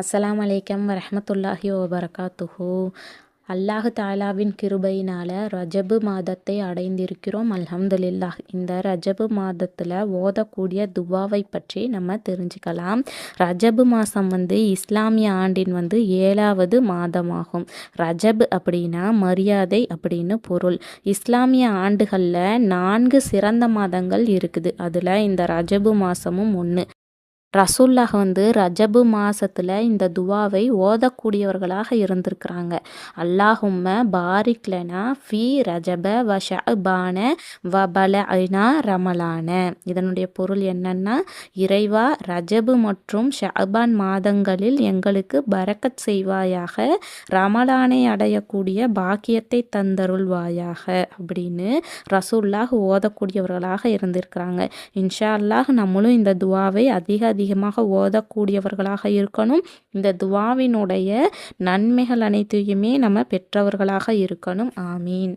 அஸ்ஸலாம் அலைக்கம் வரமத்துல்லாஹி வபரகாத்துஹூ. அல்லாஹு தாலாவின் கிருபையினால் ரஜபு மாதத்தை அடைந்திருக்கிறோம். அல்ஹம்துலில்லாஹ் இந்த ரஜபு மாதத்தில் ஓதக்கூடிய துவாவை பற்றி நம்ம தெரிஞ்சுக்கலாம். ரஜபு மாதம் வந்து இஸ்லாமிய ஆண்டின் வந்து ஏழாவது மாதமாகும். ரஜப் அப்படின்னா மரியாதை அப்படின்னு பொருள். இஸ்லாமிய ஆண்டுகளில் நான்கு சிறந்த மாதங்கள் இருக்குது. அதில் இந்த ரஜபு மாதமும் ஒன்று ரசூல்லாக வந்து ரஜபு மாதத்தில் இந்த துவாவை ஓதக்கூடியவர்களாக இருந்திருக்கிறாங்க. அல்லாஹும்ம பாரிக்லனா ஃபி ரஜப வ ஷபான வ பல ஐனா ரமலான. இதனுடைய பொருள் என்னன்னா இறைவா ரஜபு மற்றும் ஷபான் மாதங்களில் எங்களுக்கு பரக்கத் செய்வாயாக ரமலானை அடையக்கூடிய பாக்கியத்தை தந்தருள்வாயாக அப்படின்னு ரசூல்லாக ஓதக்கூடியவர்களாக இருந்திருக்கிறாங்க. இன்ஷா அல்லாஹ் நம்மளும் இந்த துவாவை அதிக அதிகமாக ஓதக்கூடியவர்களாக இருக்கணும். இந்த துவாவினுடைய நன்மைகள் அனைத்தையுமே நம்ம பெற்றவர்களாக இருக்கணும். ஆமீன்.